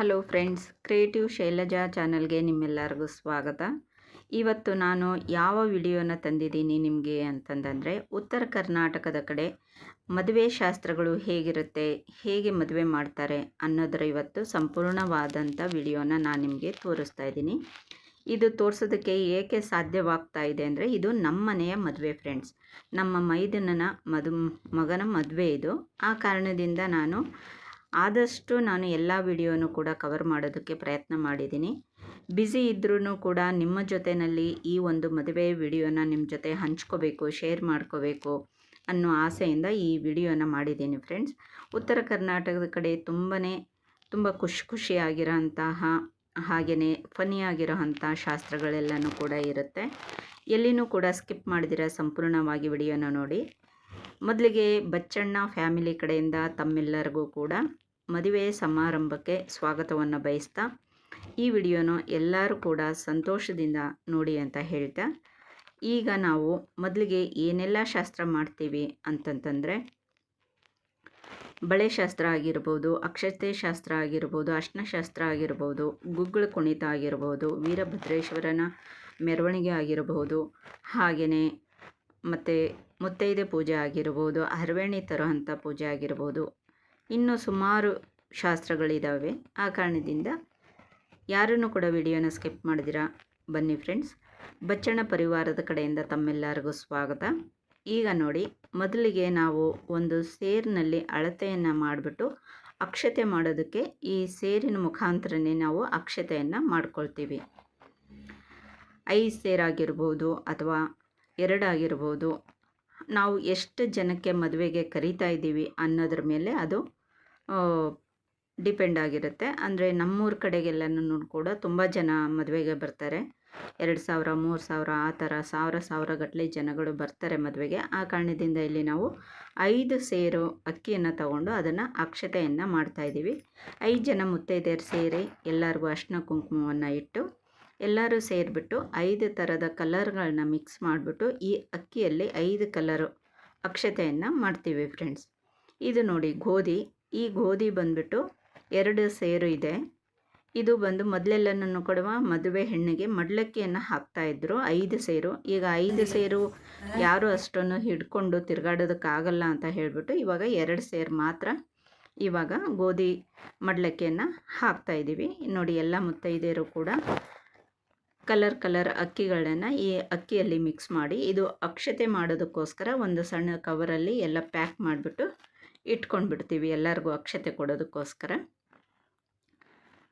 Hello friends, creative Shailaja ಚಾನಲ್ಗೆ ನಿಮ್ಮೆಲ್ಲರಿಗೂ ಸ್ವಾಗತ. ಇವತ್ತು ನಾನು ಯಾವ ವಿಡಿಯೋನ ತಂದಿದ್ದೀನಿ ನಿಮಗೆ ಅಂತಂದರೆ ಉತ್ತರ ಕರ್ನಾಟಕದ ಕಡೆ ಮದುವೆ ಶಾಸ್ತ್ರಗಳು ಹೇಗಿರುತ್ತೆ, ಹೇಗೆ ಮದುವೆ ಮಾಡ್ತಾರೆ ಅನ್ನೋದರ ಇವತ್ತು ಸಂಪೂರ್ಣವಾದಂಥ ವಿಡಿಯೋನ ನಾನು ನಿಮಗೆ ತೋರಿಸ್ತಾ ಇದ್ದೀನಿ. ಇದು ತೋರಿಸೋದಕ್ಕೆ ಏಕೆ ಸಾಧ್ಯವಾಗ್ತಾ ಇದೆ ಅಂದರೆ, ಇದು ನಮ್ಮ ಮನೆಯ ಮದುವೆ ಫ್ರೆಂಡ್ಸ್. ನಮ್ಮ ಮೈದನನ ಮದು ಮಗನ ಮದುವೆ ಇದು. ಆ ಕಾರಣದಿಂದ ನಾನು ಆದಷ್ಟು ನಾನು ಎಲ್ಲ ವಿಡಿಯೋನು ಕೂಡ ಕವರ್ ಮಾಡೋದಕ್ಕೆ ಪ್ರಯತ್ನ ಮಾಡಿದ್ದೀನಿ. ಬ್ಯುಸಿ ಇದ್ರೂ ಕೂಡ ನಿಮ್ಮ ಜೊತೆಯಲ್ಲಿ ಈ ಒಂದು ಮದುವೆ ವಿಡಿಯೋನ ನಿಮ್ಮ ಜೊತೆ ಹಂಚ್ಕೋಬೇಕು ಶೇರ್ ಮಾಡ್ಕೋಬೇಕು ಅನ್ನೋ ಆಸೆಯಿಂದ ಈ ವಿಡಿಯೋನ ಮಾಡಿದ್ದೀನಿ ಫ್ರೆಂಡ್ಸ್ ಉತ್ತರ ಕರ್ನಾಟಕದ ಕಡೆ ತುಂಬಾ ತುಂಬ ಖುಷಿ ಖುಷಿಯಾಗಿರೋಂತಹ ಹಾಗೆಯೇ ಫನಿಯಾಗಿರೋಂಥ ಶಾಸ್ತ್ರಗಳೆಲ್ಲನೂ ಕೂಡ ಇರುತ್ತೆ. ಎಲ್ಲಿನೂ ಕೂಡ ಸ್ಕಿಪ್ ಮಾಡಿದಿರ ಸಂಪೂರ್ಣವಾಗಿ ವಿಡಿಯೋನ ನೋಡಿ. ಮೊದಲಿಗೆ ಬಚ್ಚಣ್ಣ ಫ್ಯಾಮಿಲಿ ಕಡೆಯಿಂದ ತಮ್ಮೆಲ್ಲರಿಗೂ ಕೂಡ ಮದುವೆ ಸಮಾರಂಭಕ್ಕೆ ಸ್ವಾಗತವನ್ನು ಬಯಸ್ತಾ ಈ ವಿಡಿಯೋನ ಎಲ್ಲರೂ ಕೂಡ ಸಂತೋಷದಿಂದ ನೋಡಿ ಅಂತ ಹೇಳ್ತಾ, ಈಗ ನಾವು ಮೊದಲಿಗೆ ಏನೆಲ್ಲ ಶಾಸ್ತ್ರ ಮಾಡ್ತೀವಿ ಅಂತಂತಂದರೆ, ಬಳೆ ಶಾಸ್ತ್ರ ಆಗಿರ್ಬೋದು, ಅಕ್ಷತೆ ಶಾಸ್ತ್ರ ಆಗಿರ್ಬೋದು ಅಷ್ಟಶಾಸ್ತ್ರ ಶಾಸ್ತ್ರ ಆಗಿರ್ಬೋದು, ಗುಗ್ಗಳ ಕುಣಿತ ಆಗಿರ್ಬೋದು, ವೀರಭದ್ರೇಶ್ವರನ ಮೆರವಣಿಗೆ ಆಗಿರಬಹುದು ಹಾಗೆಯೇ ಮತ್ತು ಮುತ್ತೈದೆ ಪೂಜೆ ಆಗಿರ್ಬೋದು, ಅರವೇಣಿ ತರೋಂಥ ಪೂಜೆ ಆಗಿರ್ಬೋದು ಇನ್ನೂ ಸುಮಾರು ಶಾಸ್ತ್ರಗಳಿದ್ದಾವೆ ಆ ಕಾರಣದಿಂದ ಯಾರನ್ನು ಕೂಡ ವಿಡಿಯೋನ ಸ್ಕಿಪ್ ಮಾಡಿದಿರಾ? ಬನ್ನಿ ಫ್ರೆಂಡ್ಸ್. ಬಚ್ಚಣ್ಣ ಪರಿವಾರದ ಕಡೆಯಿಂದ ತಮ್ಮೆಲ್ಲರಿಗೂ ಸ್ವಾಗತ. ಈಗ ನೋಡಿ, ಮೊದಲಿಗೆ ನಾವು ಒಂದು ಸೇರಿನಲ್ಲಿ ಅಳತೆಯನ್ನು ಮಾಡಿಬಿಟ್ಟು ಅಕ್ಷತೆ ಮಾಡೋದಕ್ಕೆ ಈ ಸೇರಿನ ಮುಖಾಂತರನೇ ನಾವು ಅಕ್ಷತೆಯನ್ನು ಮಾಡ್ಕೊಳ್ತೀವಿ. ಐದು ಸೇರಾಗಿರ್ಬೋದು ಅಥವಾ ಎರಡಾಗಿರ್ಬೋದು. ನಾವು ಎಷ್ಟು ಜನಕ್ಕೆ ಮದುವೆಗೆ ಕರಿತಾ ಇದ್ದೀವಿ ಅನ್ನೋದ್ರ ಮೇಲೆ ಅದು ಡಿಪೆಂಡ್ ಆಗಿರುತ್ತೆ. ಅಂದರೆ ನಮ್ಮೂರ ಕಡೆಗೆಲ್ಲನೂ ಕೂಡ ತುಂಬ ಜನ ಮದುವೆಗೆ ಬರ್ತಾರೆ. ಎರಡು ಸಾವಿರ, ಮೂರು ಸಾವಿರ, ಆ ಥರ ಸಾವಿರ ಸಾವಿರ ಗಟ್ಟಲೆ ಜನಗಳು ಬರ್ತಾರೆ ಮದುವೆಗೆ. ಆ ಕಾರಣದಿಂದ ಇಲ್ಲಿ ನಾವು ಐದು ಸೇರು ಅಕ್ಕಿಯನ್ನು ತಗೊಂಡು ಅದನ್ನು ಅಕ್ಷತೆಯನ್ನು ಮಾಡ್ತಾಯಿದ್ದೀವಿ ಐದು ಜನ ಮುತ್ತೈದೆಯರು ಸೇರಿ ಎಲ್ಲರಿಗೂ ಅರ್ಶಿನ ಕುಂಕುಮವನ್ನು ಇಟ್ಟು ಎಲ್ಲರೂ ಸೇರಿಬಿಟ್ಟು ಐದು ಥರದ ಕಲರ್ಗಳನ್ನ ಮಿಕ್ಸ್ ಮಾಡಿಬಿಟ್ಟು ಈ ಅಕ್ಕಿಯಲ್ಲಿ ಐದು ಕಲರು ಅಕ್ಷತೆಯನ್ನು ಮಾಡ್ತೀವಿ ಫ್ರೆಂಡ್ಸ್ ಇದು ನೋಡಿ ಗೋಧಿ ಈ ಗೋಧಿ ಬಂದ್ಬಿಟ್ಟು ಎರಡು ಸೇರು ಇದೆ. ಇದು ಬಂದು ಮೊದಲೆಲ್ಲನೂ ಕೊಡುವ ಮದುವೆ ಹೆಣ್ಣಿಗೆ ಮಡ್ಲಕ್ಕಿಯನ್ನು ಹಾಕ್ತಾಯಿದ್ರು ಐದು ಸೇರು. ಈಗ ಐದು ಸೇರು ಯಾರು ಅಷ್ಟನ್ನು ಹಿಡ್ಕೊಂಡು ತಿರುಗಾಡೋದಕ್ಕಾಗಲ್ಲ ಅಂತ ಹೇಳಿಬಿಟ್ಟು ಇವಾಗ ಎರಡು ಸೇರು ಮಾತ್ರ ಇವಾಗ ಗೋಧಿ ಮಡ್ಲಕ್ಕಿಯನ್ನು ಹಾಕ್ತಾಯಿದ್ದೀವಿ ನೋಡಿ, ಎಲ್ಲ ಮುತ್ತೈದೆಯರು ಕೂಡ ಕಲರ್ ಕಲರ್ ಅಕ್ಕಿಗಳನ್ನು ಈ ಅಕ್ಕಿಯಲ್ಲಿ ಮಿಕ್ಸ್ ಮಾಡಿ, ಇದು ಅಕ್ಷತೆ ಮಾಡೋದಕ್ಕೋಸ್ಕರ ಒಂದು ಸಣ್ಣ ಕವರಲ್ಲಿ ಎಲ್ಲ ಪ್ಯಾಕ್ ಮಾಡಿಬಿಟ್ಟು ಇಟ್ಕೊಂಡು ಬಿಡ್ತೀವಿ ಎಲ್ಲರಿಗೂ ಅಕ್ಷತೆ ಕೊಡೋದಕ್ಕೋಸ್ಕರ.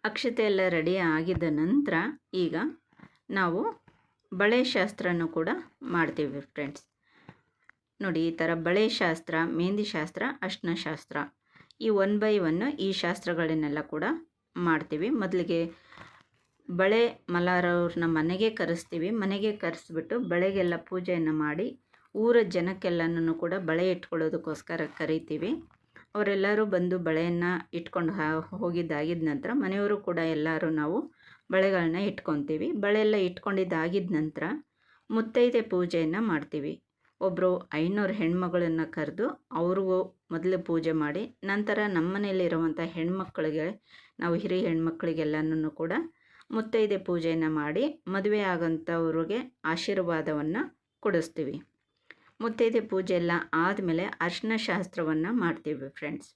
ಅಕ್ಷತೆ ಎಲ್ಲ ರೆಡಿ ಆಗಿದ್ದ ನಂತರ ಈಗ ನಾವು ಬಳೆ ಶಾಸ್ತ್ರನೂ ಕೂಡ ಮಾಡ್ತೀವಿ ಫ್ರೆಂಡ್ಸ್ ನೋಡಿ ಈ ಥರ ಬಳೆ ಶಾಸ್ತ್ರ, ಮೆಹಂದಿ ಶಾಸ್ತ್ರ ಅಷ್ಟನ ಶಾಸ್ತ್ರ ಈ ಒನ್ ಬೈ ಒನ್ ಈ ಶಾಸ್ತ್ರಗಳನ್ನೆಲ್ಲ ಕೂಡ ಮಾಡ್ತೀವಿ. ಮೊದಲಿಗೆ ಬಳೆ ಮಲಾರವ್ರನ್ನ ಮನೆಗೆ ಕರೆಸ್ತೀವಿ. ಮನೆಗೆ ಕರೆಸ್ಬಿಟ್ಟು ಬಳೆಗೆಲ್ಲ ಪೂಜೆಯನ್ನು ಮಾಡಿ ಊರ ಜನಕ್ಕೆಲ್ಲನೂ ಕೂಡ ಬಳೆ ಇಟ್ಕೊಳ್ಳೋದಕ್ಕೋಸ್ಕರ ಕರಿತೀವಿ. ಅವರೆಲ್ಲರೂ ಬಂದು ಬಳೆಯನ್ನು ಇಟ್ಕೊಂಡು ಹೋಗಿದ್ದಾಗಿದ್ದ ನಂತರ ಮನೆಯವರು ಕೂಡ ಎಲ್ಲರೂ ನಾವು ಬಳೆಗಳನ್ನ ಇಟ್ಕೊತೀವಿ. ಬಳೆ ಎಲ್ಲ ಇಟ್ಕೊಂಡಿದ್ದಾಗಿದ್ದ ನಂತರ ಮುತ್ತೈದೆ ಪೂಜೆಯನ್ನು ಮಾಡ್ತೀವಿ. ಒಬ್ಬರು ಐನೂರು ಹೆಣ್ಮಗಳನ್ನು ಕರೆದು ಅವ್ರಿಗೂ ಮೊದಲು ಪೂಜೆ ಮಾಡಿ ನಂತರ ನಮ್ಮ ಮನೆಯಲ್ಲಿರುವಂಥ ಹೆಣ್ಮಕ್ಳಿಗೆ, ನಾವು ಹಿರಿಯ ಹೆಣ್ಮಕ್ಳಿಗೆಲ್ಲನೂ ಕೂಡ ಮುತ್ತೈದೆ ಪೂಜೆಯನ್ನು ಮಾಡಿ ಮದುವೆ ಆಗಂಥವ್ರಿಗೆ ಆಶೀರ್ವಾದವನ್ನು ಕೊಡಿಸ್ತೀವಿ. ಮುತ್ತೈದೆ ಪೂಜೆ ಎಲ್ಲ ಆದಮೇಲೆ ಅರ್ಶಿನ ಶಾಸ್ತ್ರವನ್ನು ಮಾಡ್ತೀವಿ ಫ್ರೆಂಡ್ಸ್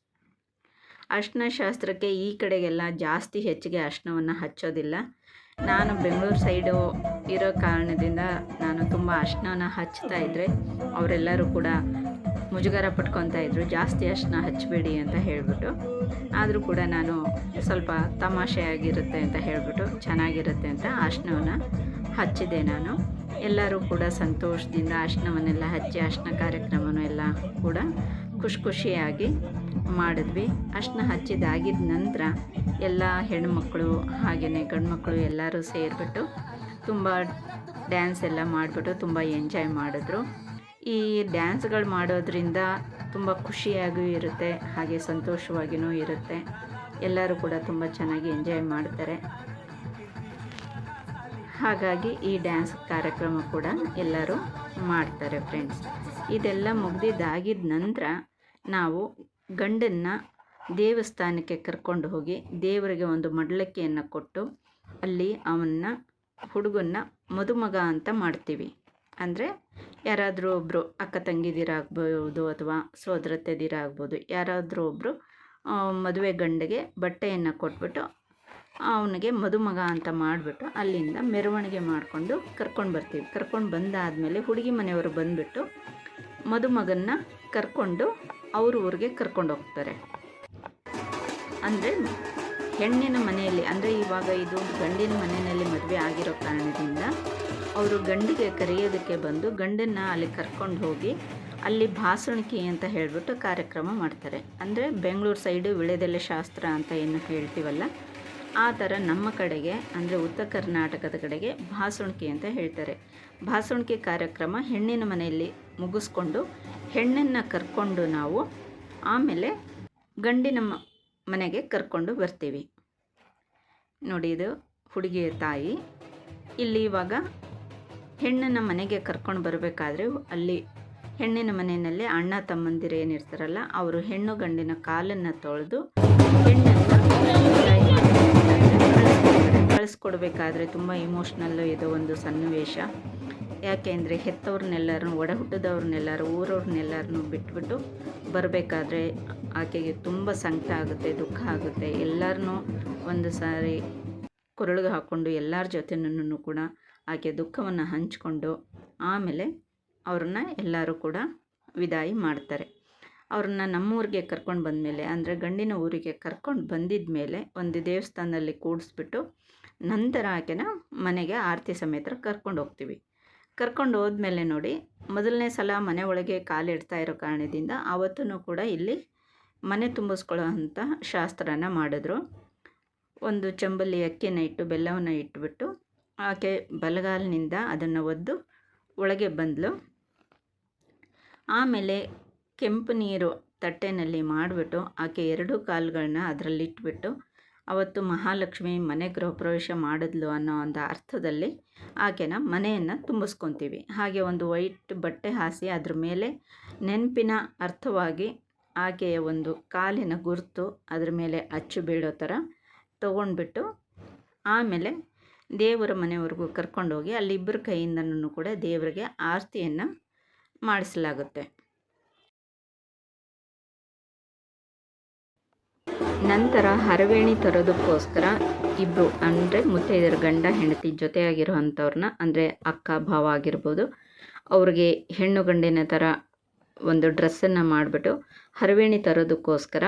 ಅರ್ಶಿನ ಶಾಸ್ತ್ರಕ್ಕೆ ಈ ಕಡೆಗೆಲ್ಲ ಜಾಸ್ತಿ ಹೆಚ್ಚಿಗೆ ಅರ್ಶಿನವನ್ನು ಹಚ್ಚೋದಿಲ್ಲ. ನಾನು ಬೆಂಗಳೂರು ಸೈಡು ಇರೋ ಕಾರಣದಿಂದ ನಾನು ತುಂಬ ಅರ್ಶನವನ್ನು ಹಚ್ತಾ ಇದ್ದರೆ ಅವರೆಲ್ಲರೂ ಕೂಡ ಮುಜುಗರ ಪಟ್ಕೊತಾ ಇದ್ದರು ಜಾಸ್ತಿ ಅರ್ಶಿನ ಹಚ್ಚಬೇಡಿ ಅಂತ ಹೇಳಿಬಿಟ್ಟು. ಆದರೂ ಕೂಡ ನಾನು ಸ್ವಲ್ಪ ತಮಾಷೆಯಾಗಿರುತ್ತೆ ಅಂತ ಹೇಳಿಬಿಟ್ಟು ಚೆನ್ನಾಗಿರುತ್ತೆ ಅಂತ ಅರ್ಶಿನವನ್ನು ಹಚ್ಚಿದೆ ನಾನು. ಎಲ್ಲರೂ ಕೂಡ ಸಂತೋಷದಿಂದ ಅರ್ಶನವನ್ನೆಲ್ಲ ಹಚ್ಚಿ, ಅರ್ಶನ ಕಾರ್ಯಕ್ರಮನೂ ಎಲ್ಲ ಕೂಡ ಖುಷಿ ಖುಷಿಯಾಗಿ ಮಾಡಿದ್ವಿ. ಅರ್ಶನ ಹಚ್ಚಿದಾಗಿದ್ದ ನಂತರ ಎಲ್ಲ ಹೆಣ್ಮಕ್ಳು ಹಾಗೆಯೇ ಗಂಡ್ಮಕ್ಳು ಎಲ್ಲರೂ ಸೇರಿಬಿಟ್ಟು ತುಂಬ ಡ್ಯಾನ್ಸ್ ಎಲ್ಲ ಮಾಡಿಬಿಟ್ಟು ತುಂಬ ಎಂಜಾಯ್ ಮಾಡಿದ್ರು. ಈ ಡ್ಯಾನ್ಸ್ಗಳು ಮಾಡೋದ್ರಿಂದ ತುಂಬ ಖುಷಿಯಾಗೂ ಇರುತ್ತೆ, ಹಾಗೆ ಸಂತೋಷವಾಗಿಯೂ ಇರುತ್ತೆ. ಎಲ್ಲರೂ ಕೂಡ ತುಂಬ ಚೆನ್ನಾಗಿ ಎಂಜಾಯ್ ಮಾಡ್ತಾರೆ. ಹಾಗಾಗಿ ಈ ಡ್ಯಾನ್ಸ್ ಕಾರ್ಯಕ್ರಮ ಕೂಡ ಎಲ್ಲರೂ ಮಾಡ್ತಾರೆ ಫ್ರೆಂಡ್ಸ್ ಇದೆಲ್ಲ ಮುಗ್ದಿದ್ದಾಗಿದ್ದ ನಂತರ ನಾವು ಗಂಡನ್ನು ದೇವಸ್ಥಾನಕ್ಕೆ ಕರ್ಕೊಂಡು ಹೋಗಿ ದೇವರಿಗೆ ಒಂದು ಮಡಲಕ್ಕಿಯನ್ನು ಕೊಟ್ಟು ಅಲ್ಲಿ ಅವನ್ನ ಹುಡುಗನ್ನ ಮದುಮಗ ಅಂತ ಮಾಡ್ತೀವಿ. ಅಂದರೆ ಯಾರಾದರೂ ಒಬ್ಬರು ಅಕ್ಕ ತಂಗಿದಿರಾಗ್ಬೋದು ಅಥವಾ ಸೋದರತ್ತೆದಿರಾಗ್ಬೋದು ಯಾರಾದರೂ ಒಬ್ಬರು ಮದುವೆ ಗಂಡಿಗೆ ಬಟ್ಟೆಯನ್ನು ಕೊಟ್ಬಿಟ್ಟು ಅವನಿಗೆ ಮದುಮಗ ಅಂತ ಮಾಡಿಬಿಟ್ಟು ಅಲ್ಲಿಂದ ಮೆರವಣಿಗೆ ಮಾಡಿಕೊಂಡು ಕರ್ಕೊಂಡು ಬರ್ತೀವಿ. ಕರ್ಕೊಂಡು ಬಂದಾದಮೇಲೆ ಹುಡುಗಿ ಮನೆಯವರು ಬಂದುಬಿಟ್ಟು ಮದುಮಗನ್ನ ಕರ್ಕೊಂಡು ಅವ್ರ ಊರಿಗೆ ಕರ್ಕೊಂಡು ಹೋಗ್ತಾರೆ. ಅಂದರೆ ಹೆಣ್ಣಿನ ಮನೆಯಲ್ಲಿ, ಅಂದರೆ ಇವಾಗ ಇದು ಗಂಡಿನ ಮನೆಯಲ್ಲಿ ಮದುವೆ ಆಗಿರೋ ಕಾರಣದಿಂದ ಅವರು ಗಂಡಿಗೆ ಕರೆಯೋದಕ್ಕೆ ಬಂದು ಗಂಡನ್ನು ಅಲ್ಲಿ ಕರ್ಕೊಂಡು ಹೋಗಿ ಅಲ್ಲಿ ಭಾಸಣಿಕೆ ಅಂತ ಹೇಳಿಬಿಟ್ಟು ಕಾರ್ಯಕ್ರಮ ಮಾಡ್ತಾರೆ. ಅಂದರೆ ಬೆಂಗಳೂರು ಸೈಡು ವಿಳೆದೆಲೆ ಶಾಸ್ತ್ರ ಅಂತ ಏನು ಹೇಳ್ತೀವಲ್ಲ ಆ ಥರ ನಮ್ಮ ಕಡೆಗೆ, ಅಂದರೆ ಉತ್ತರ ಕರ್ನಾಟಕದ ಕಡೆಗೆ ಭಾಸುಣಿಕೆ ಅಂತ ಹೇಳ್ತಾರೆ. ಭಾಸುಣಿಕೆ ಕಾರ್ಯಕ್ರಮ ಹೆಣ್ಣಿನ ಮನೆಯಲ್ಲಿ ಮುಗಿಸ್ಕೊಂಡು, ಹೆಣ್ಣನ್ನು ಕರ್ಕೊಂಡು ನಾವು ಆಮೇಲೆ ಗಂಡಿನ ಮನೆಗೆ ಕರ್ಕೊಂಡು ಬರ್ತೀವಿ. ನೋಡಿ ಇದು ಹುಡುಗಿಯ ತಾಯಿ. ಇಲ್ಲಿ ಇವಾಗ ಹೆಣ್ಣನ್ನು ಮನೆಗೆ ಕರ್ಕೊಂಡು ಬರಬೇಕಾದ್ರೆ ಅಲ್ಲಿ ಹೆಣ್ಣಿನ ಮನೆಯಲ್ಲಿ ಅಣ್ಣ ತಮ್ಮಂದಿರು ಏನಿರ್ತಾರಲ್ಲ, ಅವರು ಹೆಣ್ಣು ಗಂಡಿನ ಕಾಲನ್ನು ತೊಳೆದು, ಹೆಣ್ಣನ್ನು ಕಳಿಸ್ಕೊಡ್ಬೇಕಾದ್ರೆ ತುಂಬ ಇಮೋಷ್ನಲ್ಲು ಇದು ಒಂದು ಸನ್ನಿವೇಶ. ಯಾಕೆಂದರೆ ಹೆತ್ತವ್ರನ್ನೆಲ್ಲರೂ ಒಡ ಹುಟ್ಟಿದವ್ರನ್ನೆಲ್ಲರೂ ಊರವ್ರನ್ನೆಲ್ಲರನ್ನೂ ಬಿಟ್ಬಿಟ್ಟು ಬರಬೇಕಾದ್ರೆ ಆಕೆಗೆ ತುಂಬ ಸಂಕಟ ಆಗುತ್ತೆ, ದುಃಖ ಆಗುತ್ತೆ. ಎಲ್ಲರನ್ನೂ ಒಂದು ಸಾರಿ ಕೊರಳಿಗೆ ಹಾಕ್ಕೊಂಡು ಎಲ್ಲರ ಜೊತೆನೂ ಕೂಡ ಆಕೆ ದುಃಖವನ್ನು ಹಂಚಿಕೊಂಡು ಆಮೇಲೆ ಅವ್ರನ್ನ ಎಲ್ಲರೂ ಕೂಡ ವಿದಾಯಿ ಮಾಡ್ತಾರೆ. ಅವ್ರನ್ನ ನಮ್ಮೂರಿಗೆ ಕರ್ಕೊಂಡು ಬಂದಮೇಲೆ, ಅಂದರೆ ಗಂಡಿನ ಊರಿಗೆ ಕರ್ಕೊಂಡು ಬಂದಿದ್ದ ಮೇಲೆ ಒಂದು ದೇವಸ್ಥಾನದಲ್ಲಿ ಕೂಡಿಸ್ಬಿಟ್ಟು ನಂತರ ಆಕೆನ ಮನೆಗೆ ಆರತಿ ಸಮೇತ ಕರ್ಕೊಂಡು ಹೋಗ್ತೀವಿ. ಕರ್ಕೊಂಡು ಹೋದ್ಮೇಲೆ ನೋಡಿ, ಮೊದಲನೇ ಸಲ ಮನೆ ಒಳಗೆ ಕಾಲಿಡ್ತಾ ಇರೋ ಕಾರಣದಿಂದ ಆವತ್ತೂ ಕೂಡ ಇಲ್ಲಿ ಮನೆ ತುಂಬಿಸ್ಕೊಳ್ಳೋ ಅಂಥ ಶಾಸ್ತ್ರನ ಮಾಡಿದ್ರು. ಒಂದು ಚಂಬಲ್ಲಿ ಅಕ್ಕಿನ ಇಟ್ಟು, ಬೆಲ್ಲವನ್ನು ಇಟ್ಬಿಟ್ಟು ಆಕೆ ಬಲಗಾಲಿನಿಂದ ಅದನ್ನು ಒದ್ದು ಒಳಗೆ ಬಂದಳು ಆಮೇಲೆ ಕೆಂಪು ನೀರು ತಟ್ಟೆನಲ್ಲಿ ಮಾಡಿಬಿಟ್ಟು ಆಕೆ ಎರಡು ಕಾಲುಗಳನ್ನ ಅದರಲ್ಲಿ ಇಟ್ಬಿಟ್ಟು ಅವತ್ತು ಮಹಾಲಕ್ಷ್ಮಿ ಮನೆ ಗೃಹಪ್ರವೇಶ ಮಾಡಿದ್ಲು ಅನ್ನೋ ಒಂದು ಅರ್ಥದಲ್ಲಿ ಆಕೆನ ಮನೆಯನ್ನು ತುಂಬಿಸ್ಕೊತೀವಿ. ಹಾಗೆ ಒಂದು ವೈಟ್ ಬಟ್ಟೆ ಹಾಸಿ ಅದ್ರ ಮೇಲೆ ನೆನಪಿನ ಅರ್ಥವಾಗಿ ಆಕೆಯ ಒಂದು ಕಾಲಿನ ಗುರುತು ಅದ್ರ ಮೇಲೆ ಅಚ್ಚು ಬೀಳೋ ಥರ ತೊಗೊಂಡ್ಬಿಟ್ಟು ಆಮೇಲೆ ದೇವರ ಮನೆವರೆಗೂ ಕರ್ಕೊಂಡೋಗಿ ಅಲ್ಲಿಬ್ಬರ ಕೈಯಿಂದನೂ ಕೂಡ ದೇವರಿಗೆ ಆರತಿಯನ್ನು ಮಾಡಿಸಲಾಗುತ್ತೆ. ನಂತರ ಹರವೇಣಿ ತರೋದಕ್ಕೋಸ್ಕರ ಇಬ್ಬರು ಅಂದರೆ ಮುತ್ತೈದರ ಗಂಡ, ಹೆಂಡತಿ ಜೊತೆಯಾಗಿರೋ ಅಂಥವ್ರನ್ನ ಅಂದರೆ ಅಕ್ಕ, ಭಾವ ಆಗಿರ್ಬೋದು, ಅವ್ರಿಗೆ ಹೆಣ್ಣು ಗಂಡಿನ ಥರ ಒಂದು ಡ್ರೆಸ್ಸನ್ನು ಮಾಡಿಬಿಟ್ಟು ಹರವೇಣಿ ತರೋದಕ್ಕೋಸ್ಕರ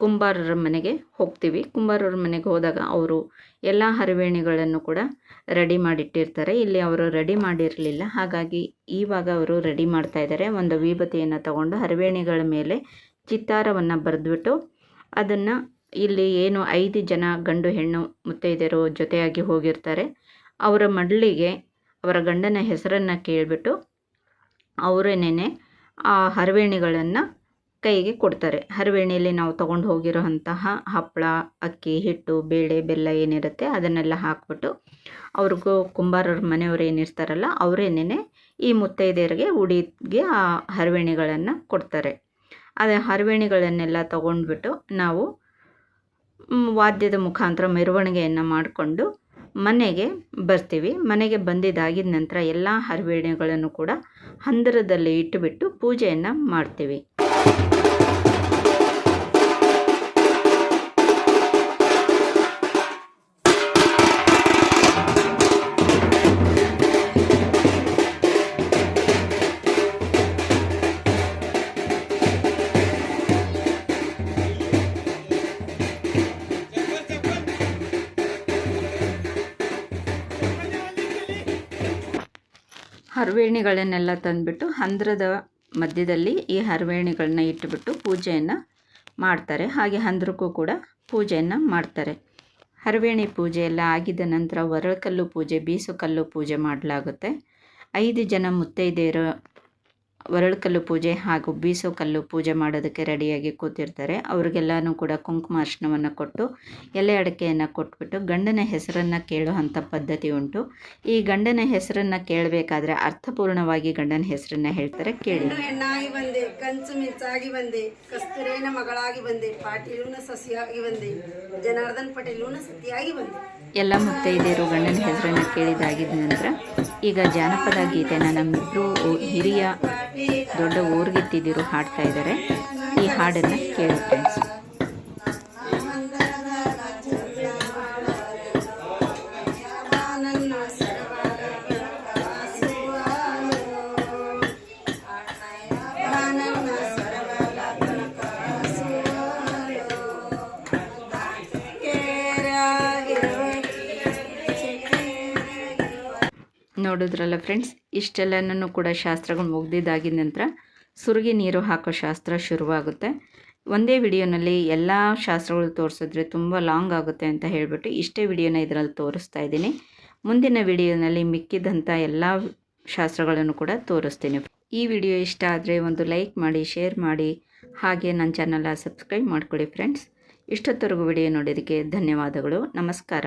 ಕುಂಬಾರರ ಮನೆಗೆ ಹೋಗ್ತೀವಿ. ಕುಂಬಾರರ ಮನೆಗೆ ಹೋದಾಗ ಅವರು ಎಲ್ಲ ಹರವೇಣಿಗಳನ್ನು ಕೂಡ ರೆಡಿ ಮಾಡಿಟ್ಟಿರ್ತಾರೆ. ಇಲ್ಲಿ ಅವರು ರೆಡಿ ಮಾಡಿರಲಿಲ್ಲ. ಹಾಗಾಗಿ ಈವಾಗ ಅವರು ರೆಡಿ ಮಾಡ್ತಾ ಇದ್ದಾರೆ. ಒಂದು ವಿಭತಿಯನ್ನು ತಗೊಂಡು ಹರವೇಣಿಗಳ ಮೇಲೆ ಚಿತ್ತಾರವನ್ನು ಬರೆದ್ಬಿಟ್ಟು ಅದನ್ನು ಇಲ್ಲಿ ಏನು ಐದು ಜನ ಗಂಡು ಹೆಣ್ಣು ಮುತ್ತೈದೆಯರು ಜೊತೆಯಾಗಿ ಹೋಗಿರ್ತಾರೆ. ಅವರ ಮಡಲಿಗೆ, ಅವರ ಗಂಡನ ಹೆಸರನ್ನು ಕೇಳಿಬಿಟ್ಟು ಅವರೇನೇ ಆ ಹರವೇಣಿಗಳನ್ನು ಕೈಗೆ ಕೊಡ್ತಾರೆ. ಹರವೇಣಿಯಲ್ಲಿ ನಾವು ತಗೊಂಡು ಹೋಗಿರೋಂತಹ ಹಪ್ಪಳ, ಅಕ್ಕಿ, ಹಿಟ್ಟು, ಬೇಳೆ, ಬೆಲ್ಲ ಏನಿರುತ್ತೆ ಅದನ್ನೆಲ್ಲ ಹಾಕ್ಬಿಟ್ಟು ಅವ್ರಿಗೂ ಕುಂಬಾರರ ಮನೆಯವ್ರು ಏನಿರ್ತಾರಲ್ಲ ಅವರೇನೇ ಈ ಮುತ್ತೈದೆಯರಿಗೆ, ಉಡಿಗೆ ಆ ಹರವೇಣಿಗಳನ್ನು ಕೊಡ್ತಾರೆ. ಅದೇ ಹರವೇಣಿಗಳನ್ನೆಲ್ಲ ತಗೊಂಡ್ಬಿಟ್ಟು ನಾವು ವಾದ್ಯದ ಮುಖಾಂತರ ಮೆರವಣಿಗೆಯನ್ನು ಮಾಡಿಕೊಂಡು ಮನೆಗೆ ಬರ್ತೀವಿ. ಮನೆಗೆ ಬಂದಿದ್ದಾಗಿದ ನಂತರ ಎಲ್ಲ ಹರವೇಣಿಗಳನ್ನು ಕೂಡ ಹಂದರದಲ್ಲಿ ಇಟ್ಟುಬಿಟ್ಟು ಪೂಜೆಯನ್ನು ಮಾಡ್ತೀವಿ. ಹರವೇಣಿಗಳನ್ನೆಲ್ಲ ತಂದುಬಿಟ್ಟು ಹಂದ್ರದ ಮಧ್ಯದಲ್ಲಿ ಈ ಹರವೇಣಿಗಳನ್ನ ಇಟ್ಟುಬಿಟ್ಟು ಪೂಜೆಯನ್ನು ಮಾಡ್ತಾರೆ. ಹಾಗೆ ಹಂದ್ರಕ್ಕೂ ಕೂಡ ಪೂಜೆಯನ್ನು ಮಾಡ್ತಾರೆ. ಹರವೇಣಿ ಪೂಜೆ ಎಲ್ಲ ಆಗಿದ ನಂತರ ಒರಳಕಲ್ಲು ಪೂಜೆ, ಬೀಸುಕಲ್ಲು ಪೂಜೆ ಮಾಡಲಾಗುತ್ತೆ. ಐದು ಜನ ಮುತ್ತೈದೆಯರು ಕಲ್ಲು ಪೂಜೆ ಹಾಗೂ ಬೀಸೋ ಕಲ್ಲು ಪೂಜೆ ಮಾಡೋದಕ್ಕೆ ರೆಡಿಯಾಗಿ ಕೂತಿರ್ತಾರೆ. ಅವ್ರಿಗೆಲ್ಲನೂ ಕೂಡ ಕುಂಕುಮ ಅರ್ಶನವನ್ನು ಕೊಟ್ಟು ಎಲೆ ಅಡಿಕೆಯನ್ನು ಕೊಟ್ಬಿಟ್ಟು ಗಂಡನ ಹೆಸರನ್ನು ಕೇಳುವಂಥ ಪದ್ಧತಿ ಉಂಟು. ಈ ಗಂಡನ ಹೆಸರನ್ನು ಕೇಳಬೇಕಾದ್ರೆ ಅರ್ಥಪೂರ್ಣವಾಗಿ ಗಂಡನ ಹೆಸರನ್ನ ಹೇಳ್ತಾರೆ ಕೇಳಿ. ಹೆಣ್ಣು ಹೆಣ್ಣಾಗಿ ಬಂದೆ ಕಂಚು ಮಿಂಚಾಗಿ ಬಂದೆ ಕಸ್ತೂರೇನ ಮಗಳಾಗಿ ಬಂದೆ ಪಾಟೀಲೂನ ಸಸಿಯಾಗಿ ಬಂದೆ ಜನಾರ್ದನ್ ಪಟೇಲೂನ ಸತಿಯಾಗಿ ಬಂದೆ. ಎಲ್ಲ ಮುತ್ತೈದೆಯರು ಗಂಡನ ಹೆಸರನ್ನು ಕೇಳಿದಾಗಿದ್ದ ನಂತರ? ಈಗ ಜಾನಪದ ಗೀತೆನ ನಮ್ಮಿಬ್ಬರು ಹಿರಿಯ ದೊಡ್ಡ ಊರ್ಗಿತ್ತಿದ್ದೀರು ಹಾಡ್ತಾ ಇದ್ದಾರೆ ಈ ಹಾಡನ್ನು ಕೇಳಿ ಫ್ರೆಂಡ್ಸ್ ನೋಡಿದ್ರಲ್ಲ ಫ್ರೆಂಡ್ಸ್ ಇಷ್ಟೆಲ್ಲನೂ ಕೂಡ ಶಾಸ್ತ್ರಗಳು ಮುಗ್ದಿದ್ದಾಗಿದ ನಂತರ ಸುರುಗಿ ನೀರು ಹಾಕೋ ಶಾಸ್ತ್ರ ಶುರುವಾಗುತ್ತೆ. ಒಂದೇ ವಿಡಿಯೋನಲ್ಲಿ ಎಲ್ಲ ಶಾಸ್ತ್ರಗಳು ತೋರಿಸಿದ್ರೆ ತುಂಬ ಲಾಂಗ್ ಆಗುತ್ತೆ ಅಂತ ಹೇಳಿಬಿಟ್ಟು ಇಷ್ಟೇ ವಿಡಿಯೋನ ಇದರಲ್ಲಿ ತೋರಿಸ್ತಾ ಇದ್ದೀನಿ. ಮುಂದಿನ ವಿಡಿಯೋನಲ್ಲಿ ಮಿಕ್ಕಿದಂಥ ಎಲ್ಲ ಶಾಸ್ತ್ರಗಳನ್ನು ಕೂಡ ತೋರಿಸ್ತೀನಿ. ಈ ವಿಡಿಯೋ ಇಷ್ಟ ಆದರೆ ಒಂದು ಲೈಕ್ ಮಾಡಿ ಶೇರ್ ಮಾಡಿ, ಹಾಗೆ ನನ್ನ ಚಾನಲ್ನ ಸಬ್ಸ್ಕ್ರೈಬ್ ಮಾಡ್ಕೊಳ್ಳಿ ಫ್ರೆಂಡ್ಸ್ ಇಷ್ಟೊತ್ತವರೆಗೂ ವಿಡಿಯೋ ನೋಡೋದಕ್ಕೆ ಧನ್ಯವಾದಗಳು. ನಮಸ್ಕಾರ.